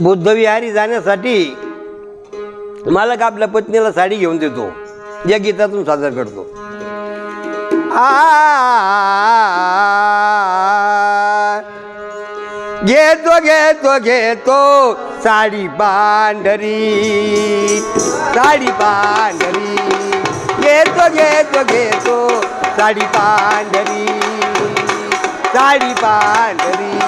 बुद्धविहारी जाण्यासाठी मालक आपल्या पत्नीला साडी घेऊन देतो. या गीतातून सादर करतो. घेतो घेतो घेतो साडी पांढरी साडी पांढरी. घेतो घेतो घेतो साडी पांढरी साडी पांढरी.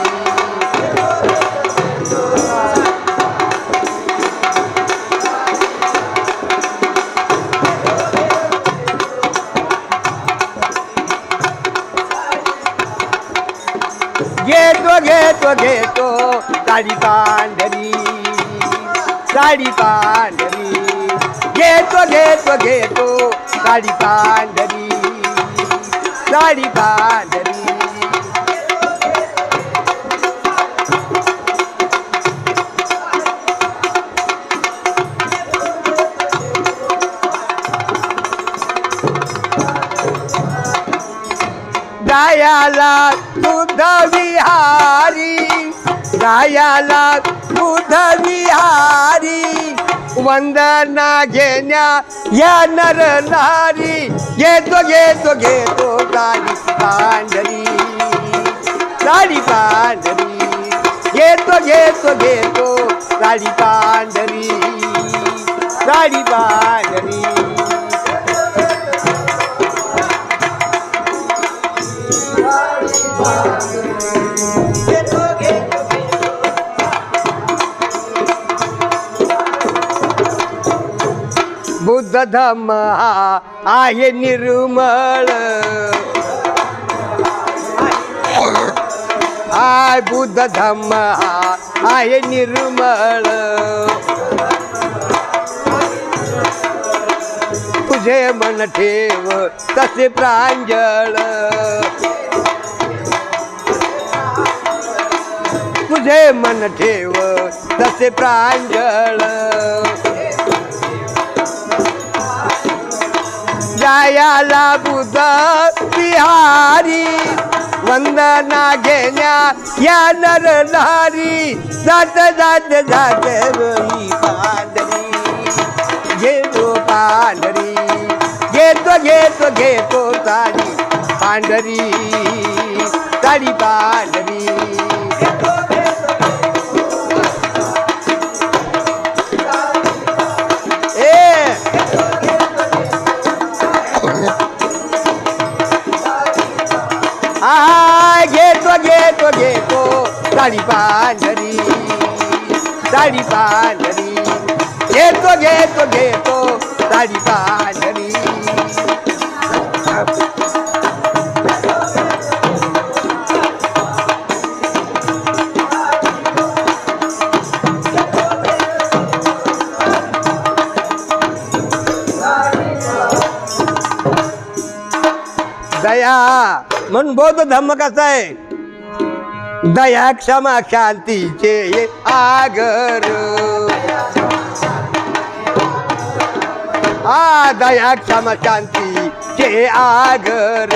घेतो घेतो घेतो साडी पांढरी साडी पांढरी. घेतो घेतो घेतो साडी पांढरी साडी पांढरी. गायाला बुद्ध विहारी. गायाला बुद्ध विहारी. वंदना घेण्या या नर नारी. घेतो घेतो घेतो गाडी पांढरी. साडी पांढरी. घेतो घेतो घेतो गाडी पांढरी. साडी पांढरी. बुद्ध धम्म हा आहे निर्मळ. आय बुद्ध धम्म हा आहे निर्मळ. तुझे मन ठेव तसे प्रांजळ. तुझे मन ठेव तसे प्रांजळ. जायाला बुध बिहारी. वंदना घेण्या या नर नारी. जात जात जात रोई पांढरी. घेतो पांढरी. घेतो घेतो घेतो साडी पांढरी. साडी पांढरी साडी पांढरी घेतो घेतो घेतो साडी पांढरी दया म्हणून बौद्ध धम्म कसा आहे? दया क्षमा शांतीचे आगर. आ दया क्षमा शांतीचे आगर.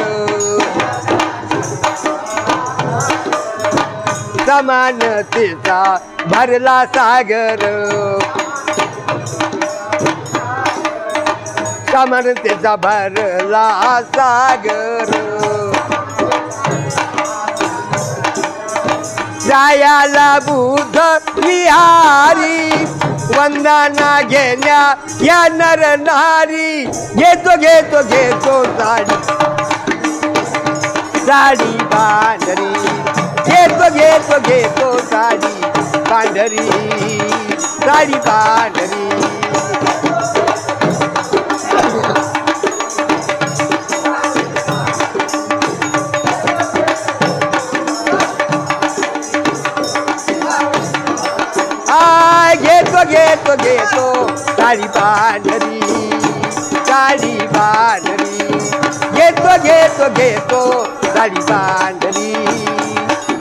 समानतेचा भरला सागर. समानतेचा भरला सागर. जायाला बुध विहारी वंदना घेण्या या नर नारी. घेतो घेतो घेतो साडी साडी पांढरी घेतो घेतो घेतो साडी पांढरी साडी पांढरी घेतो घेतो. काळी साडी पांढरी साडी पांढरी घेतो घेतो. घेतो काळी पांढरी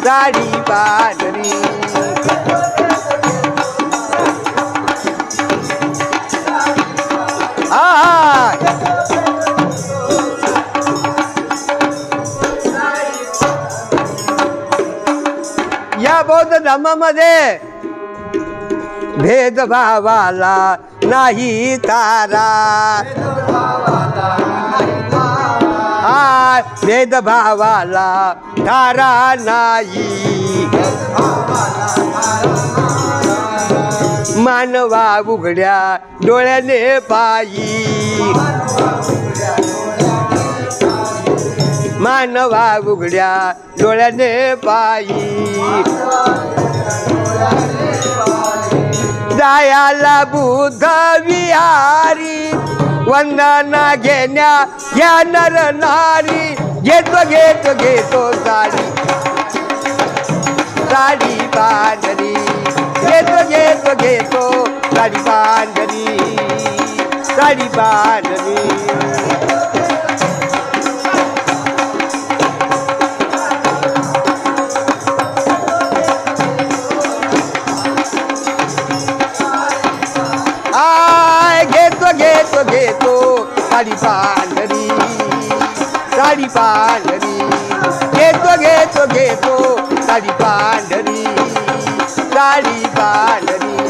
काळी पांढरी या बौद्ध धर्मामध्ये भेदभावाला नाही तारा. हा भेदभावाला तारा नाही. मानवा उघड्या डोळ्याने पायी. मानवा उघड्या डोळ्याने पायी. जायाला बुद्ध विहारी वंदना घेण्या या नर नारी घेतो घेतो घेतो साडी. साडी पांढरी घेतो घेतो घेतो साडी पांढरी. साडी पांढरी. पांढरी साडी पांढरी घेतो घेतो घेतो साडी पांढरी साडी पांढरी